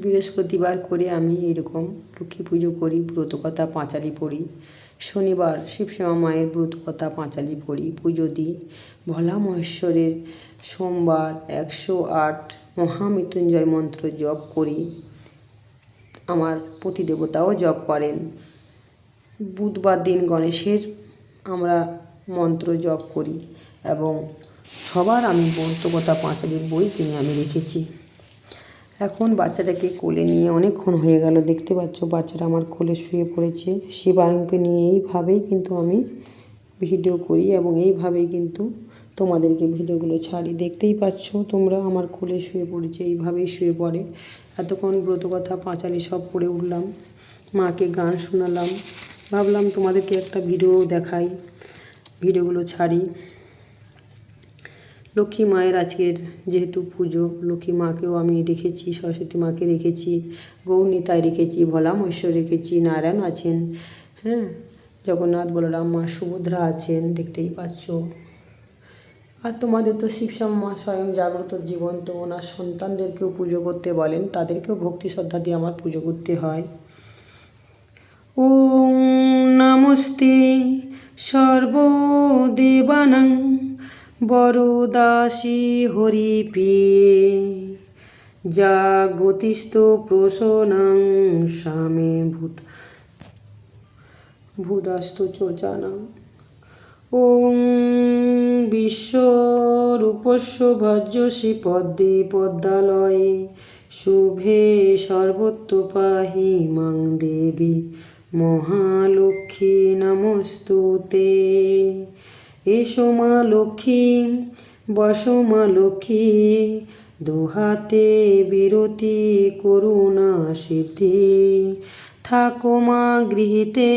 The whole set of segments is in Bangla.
বৃহস্পতিবার করে আমি এরকম লক্ষ্মী পুজো করি ব্রতকথা পাঁচালি পড়ি। শনিবার শিবশ্যামা মায়ের ব্রতকথা পাঁচালি পড়ি, পুজো দিই। ভোলা মহেশ্বরের সোমবার একশো আট মহামৃত্যুঞ্জয় মন্ত্র জপ করি। আমার প্রতিদেবতাও জপ করেন। বুধবার দিন গণেশের আমরা মন্ত্র জপ করি এবং সবার আমি ব্রতকথা পাঁচালির বই কিনে আমি রেখেছি। এখন বাচ্চাটাকে কোলে নিয়ে অনেকক্ষণ হয়ে গেল, দেখতে পাচ্ছ বাচ্চাটা আমার কোলে শুয়ে পড়েছে। শিবায়ুকে নিয়ে এইভাবেই কিন্তু আমি ভিডিও করি এবং এইভাবেই কিন্তু তোমাদেরকে ভিডিওগুলো ছাড়ি। দেখতেই পাচ্ছ তোমরা আমার কোলে শুয়ে পড়েছে, এইভাবেই শুয়ে পড়ে। এতক্ষণ ব্রতকথা পাঁচালি সব পড়ে উঠলাম, মাকে গান শোনালাম। ভাবলাম তোমাদেরকে একটা ভিডিও দেখাই, ভিডিওগুলো ছাড়ি। লক্ষ্মী মায়ের আজকের যেহেতু পুজো, লক্ষ্মী মাকেও আমি রেখেছি, সরস্বতী মাকে রেখেছি, গৌরনীতায় রেখেছি ভোলা মহেশ্বর রেখেছি, নারায়ণ আছেন হ্যাঁ জগন্নাথ, বলরাম মা, সুভদ্রা আছেন, দেখতেই পাচ্ছ। আর তোমাদের তো শিবশ্যাম মা স্বয়ং জাগ্রত জীবন তো ওনার সন্তানদেরকেও পুজো করতে বলেন, তাদেরকেও ভক্তি শ্রদ্ধা দিয়ে আমার পুজো করতে হয়। ও নমস্তে সর্বদেবানাং বরদাসী হরিপ্রিয়ে জাগতিস্থ প্রসনাং স্বামে ভূত। ভূদাস্ত চোচানাং। ওং বিশ্বরূপস্য ভজ্যসী পদ্মে পদ্মালয়ে, শুভে সর্বত্র পাহি মাং দেবী মহালক্ষ্মী নমস্তুতে। এসো মা লক্ষ্মী, বসো মা লক্ষ্মী দুহাতে বিরতি করুণা সিদ্ধি থাকো মা গৃহীতে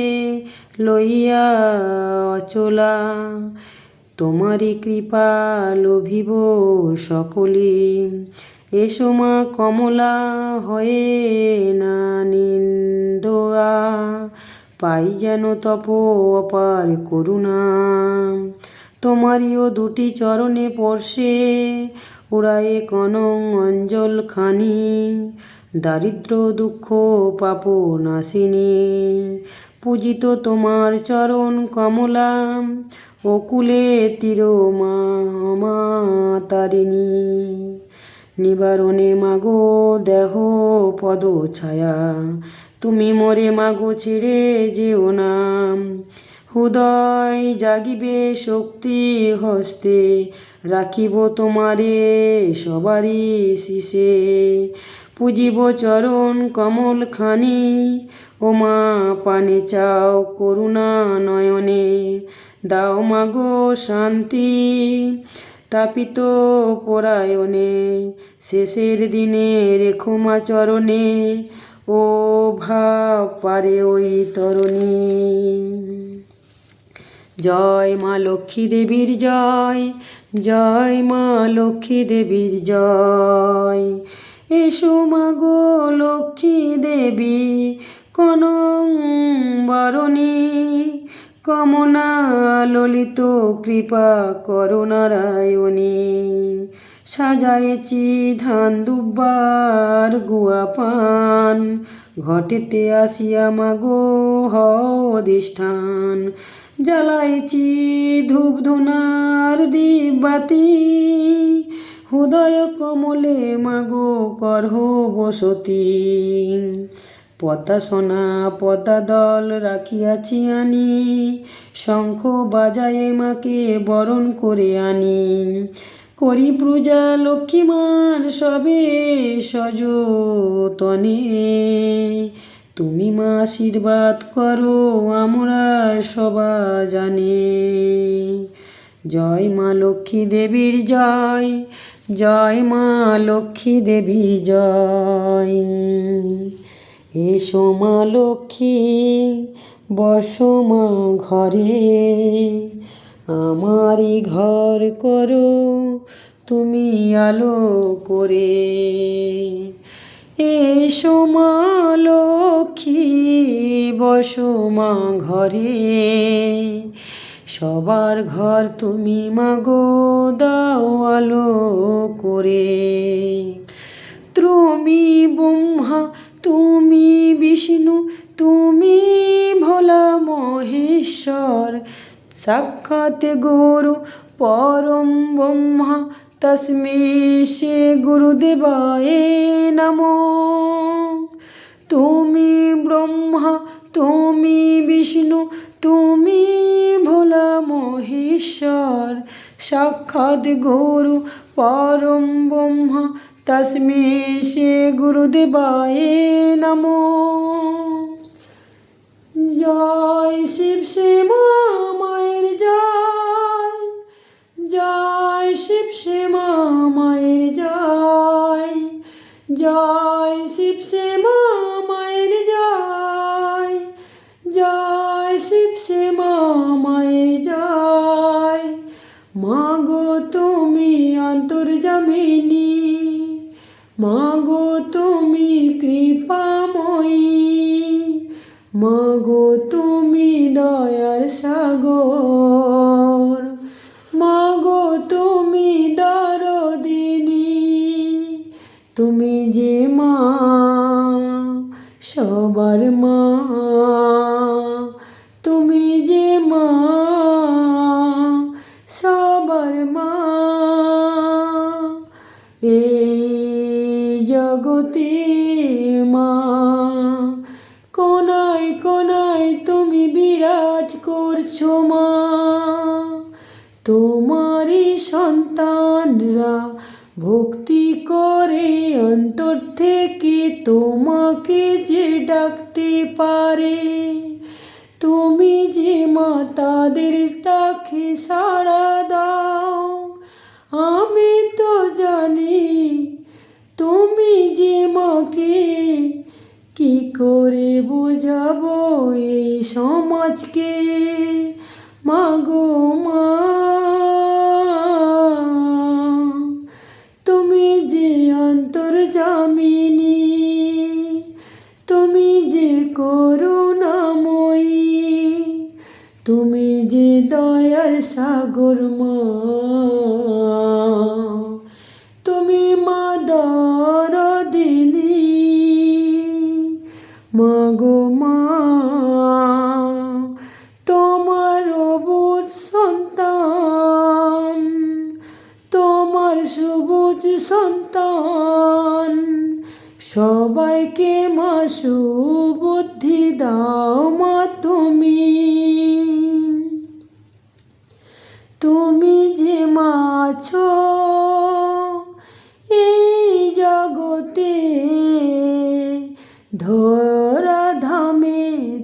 লইয়া অচলা তোমারই কৃপা লোভিব সকলে। এসো মা কমলা হয়ে না নিন্দা পাই যেন তপ অপার করুণা। তোমারিও দুটি চরণে পড়শে উড়ায়ে কনং অঞ্জল খানি। দারিদ্র, দুঃখ, পাপ নাশিনী। পূজিত তোমার চরণ কমলা, অকুলে তীর মা মা তারিণী নিবারণে মাগো দেহ পদ ছায়া তুমি মরে মাগো ছেড়ে যেও না। হৃদয় জাগিবে শক্তি হস্তে, রাখিব তোমারে সবারই শিষে। পুজিব চরণ কমল খানি ও মা পানে চাও করুণা নয়নে। দাও মাগো শান্তি, তাপিত পরায়ণে, শেষের দিনে রেখো মা চরণে। ও ভাব পারে ওই তরণী। জয় মা লক্ষ্মী দেবীর জয় জয় মা লক্ষ্মী দেবীর জয়। এসো মা গো লক্ষ্মী দেবী কনং বরণী কমনা ললিত কৃপা করুণারায়ণী সাজায়েছি ধান দুব্বার গুয়া পান। ঘটেতে আসিয়া মাগো হদিষ্ঠান। জ্বালাইছি ধূপ ধুনার দিবাতি। হৃদয় কমলে মাগো করহ বসতি। পতা সোনা পতা দল রাখিয়াছি আনি। শঙ্খ বাজায়ে মাকে বরণ করে আনি। করি পূজা লক্ষ্মীমার সবে সযতনে। তুমি মা আশীর্বাদ করো, আমরা সবা জানে। জয় মা লক্ষ্মী দেবীর জয় জয় মা লক্ষ্মী দেবীর জয়। এসো মা লক্ষ্মী, বসো মা ঘরে। আমারই ঘর করো তুমি আলো করে এসো মা লক্ষ্মী, বসো মা ঘরে। সবার ঘর তুমি মাগো, দাও আলো করে। ত্রমি ব্রহ্মা, তুমি বিষ্ণু, তুমি ভোলা মহেশ্বর। সাক্ষাৎ গুরু, পরম ব্রহ্মা তস্মে সে গুরুদেবায় নমো। তুমি ব্রহ্মা, তুমি বিষ্ণু, তুমি ভোলা মহেশ্বর। সাক্ষাৎ গুরু পরম ব্রহ্মা, তস্মে সে গুরুদেবায় নমো। জয় শিব শ্যামা মায়ের জয় জয় শ্যামা মায়ের জয়। জয় শিব শ্যামা মায়ের জয়। জয় শিব শ্যামা মায়ের জয়। মাগো তুমি অন্তর্জামিনী মাগো তুমি কৃপাময়ী। মাগো তুমি দয়ার সাগর। মাগো তুমি যে মা, সবার মা। তুমি যে মা, সবার মা। এই জগতে মা, কোনায় কোনায় তুমি বিরাজ করছ মা। তোমারই সন্তানরা ভক্তি অন্তর থেকে তোমাকে যে ডাকতে পারে, তুমি যে মা তাদের ডাকে সাড়া দাও, আমি তো জানি তুমি যে মাকে কি করে বোঝাবো এই সমাজকে।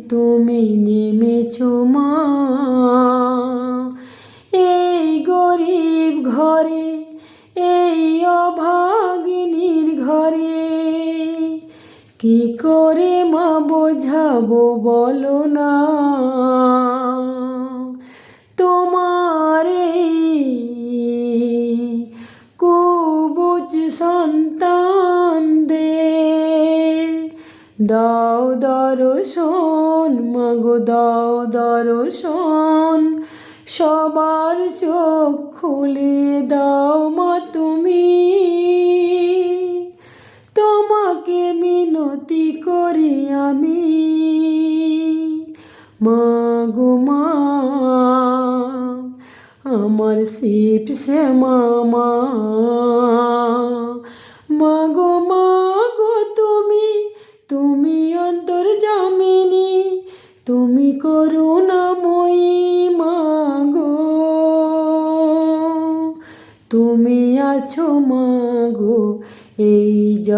তুমি নেমেছো মা। দাও দর্শন, মাগো দাও দর্শন। সবার চোখ খুলে দাও মা তুমি। তোমাকে মিনতি করি আমি। মাগো মা, আমার শিব শ্যামা মাগো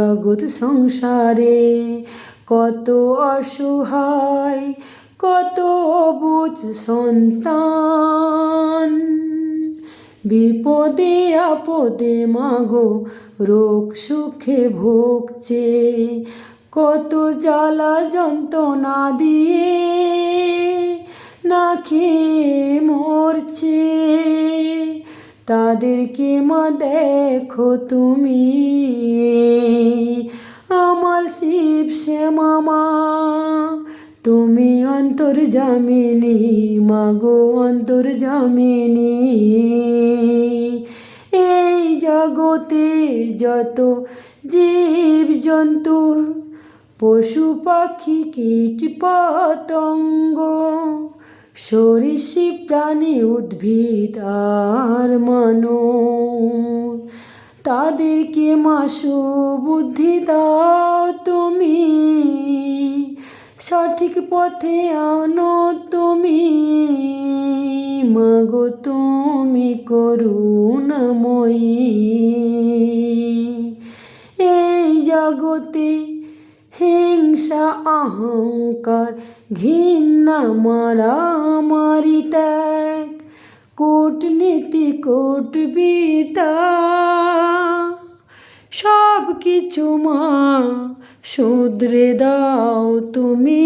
জগৎ সংসারে কত অসহায়, কত অবুজ সন্তান। বিপদে আপদে মাগো রোগ সুখে ভুগছে, কত জ্বালা যন্ত্রণা দিয়ে না খেয়ে মরছে। তাদেরকে মা দেখো তুমি। আমার শিব শ্যামা তুমি অন্তর্জামিনী মাগো অন্তর্জামিনী এই জগতে যত জীব জন্তুর পশু পাখি, কীট পতঙ্গ সরীসৃপ প্রাণী উদ্ভিদ আর মানুষ। তাদেরকে মাসু বুদ্ধি দাও তুমি। সঠিক পথে আনো তুমি। মাগো তুমি করুণাময়ী। এই জগতে হিংসা, অহংকার ঘৃণা মারামারি ত্যাগ, কূটনীতি, কূটবিতা সব কিছু মা, শুধরে দাও তুমি।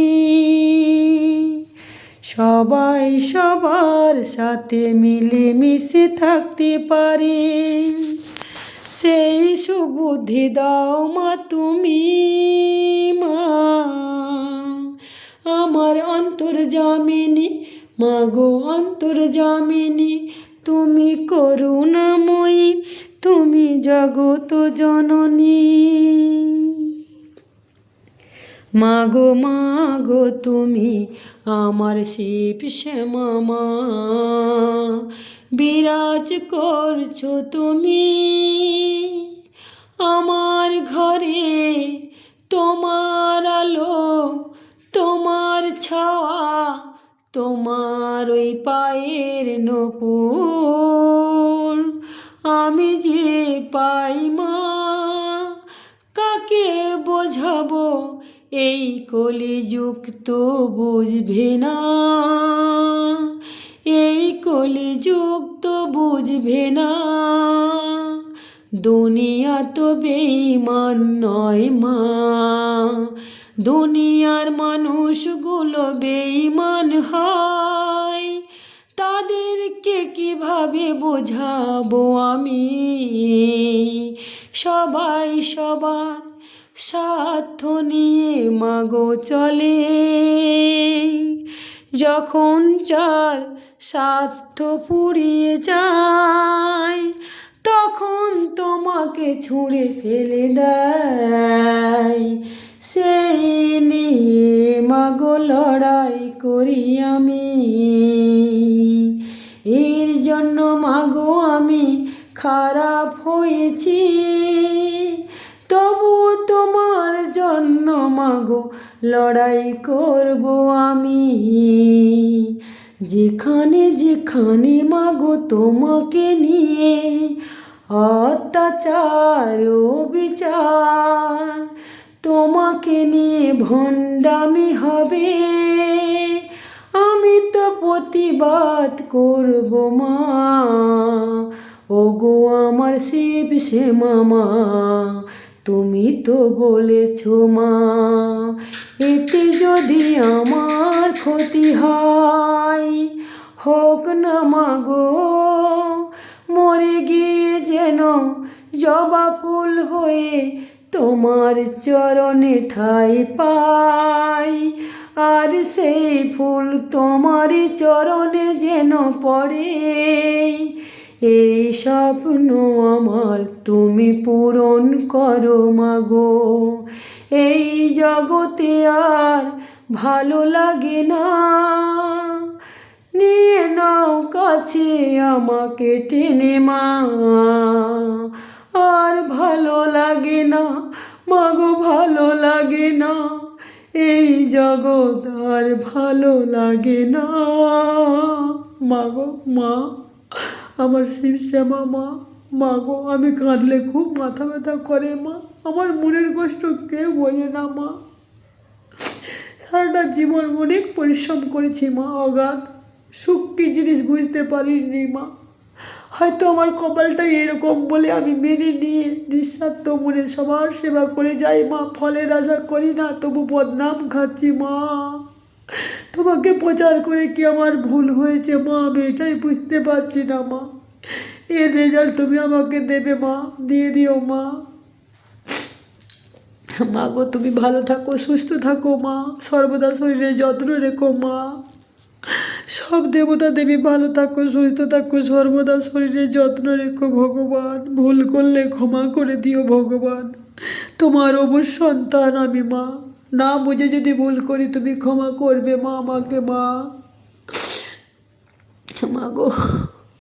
সবাই সবার সাথে মিলেমিশে থাকতে পারে। সেই সুবুদ্ধি দাও মা তুমি মা। আমার অন্তর জামিনী মাগো অন্তর জামিনী তুমি করুণাময়ী, তুমি জগত জননী। মাগো মাগো, তুমি আমার শিব শ্যামা মা বিরাজ করছ তুমি। আমার ঘরে নপুর আমি যে পাই মা, কাকে বোঝাবো? এই কলিযুগ তো বুঝবে না। এই কলিযুগ তো বুঝবে না। দুনিয়া তো বেইমান নয় মা। দুনিয়ার মানুষগুলো বেইমান হয়। কীভাবে বোঝাবো আমি? সবাই সবার স্বার্থ নিয়ে মাগো চলে। যখন যার স্বার্থ পুড়িয়ে যায়, তখন তোমাকে ছুঁড়ে ফেলে দেয়। সেই নিয়ে মাগো লড়াই করি আমি। এর জন্য মাগো আমি খারাপ হয়েছি। তবু তোমার জন্য মাগো লড়াই করব আমি। যেখানে যেখানে মাগো তোমাকে নিয়ে অত্যাচার ও বিচার, তোমাকে নিয়ে ভণ্ডামি হবে। আমি তো প্রতিবাদ করব মা। ওগো আমার শিব সে মামা, তুমি তো বলেছ মা। এতে যদি আমার ক্ষতি হয়, হোক না মাগো মরে গিয়ে যেন জবা ফুল হয়ে তোমার চরণে ঠাই পাই। আর সেই ফুল তোমারই চরণে যেন পড়ে। এই স্বপ্ন আমার তুমি পূরণ করো মাগো। এই জগতে আর ভালো লাগে না। নিয়ে নাও কাছে আমাকে টেনে মা। আর ভালো লাগে না, মাগো ভালো লাগে না। এই জগৎ আর ভালো লাগে না। মাগো মা, আমার শিব শ্যামা, মা মা গো, আমি কাঁদলে খুব মাথা ব্যথা করে, মা। আমার মনের কষ্ট কেউ বোঝে না, মা। সারাটা জীবন অনেক পরিশ্রম করেছি, মা, অগাধ। সুখ কি জিনিস বুঝতে পারিনি, মা। হয়তো আমার কপালটাই এরকম বলে আমি মেনে নিয়ে নিঃস্বার্থ মনে সবার সেবা করে যাই, মা। ফলের আশা করি না, তবু বদনাম খাচ্ছি, মা। তোমাকে প্রচার করে কি আমার ভুল হয়েছে, মা? আমি এটাই বুঝতে পারছি না, মা। এর রেজাল্ট তুমি আমাকে দেবে, মা। দিয়ে দিও, মা। মা গো, তুমি ভালো থাকো, সুস্থ থাকো, মা। সর্বদা শরীরে যত্ন রেখো, মা। সব দেবতা দেবী ভালো থাকো সুস্থ থাকো সর্বদা শরীরের যত্ন রেখো ভগবান। ভুল করলে ক্ষমা করে দিও ভগবান। তোমার অবশ্য সন্তান আমি, মা। না বুঝে যদি ভুল করি তুমি ক্ষমা করবে মা আমাকে, মা। মা গো।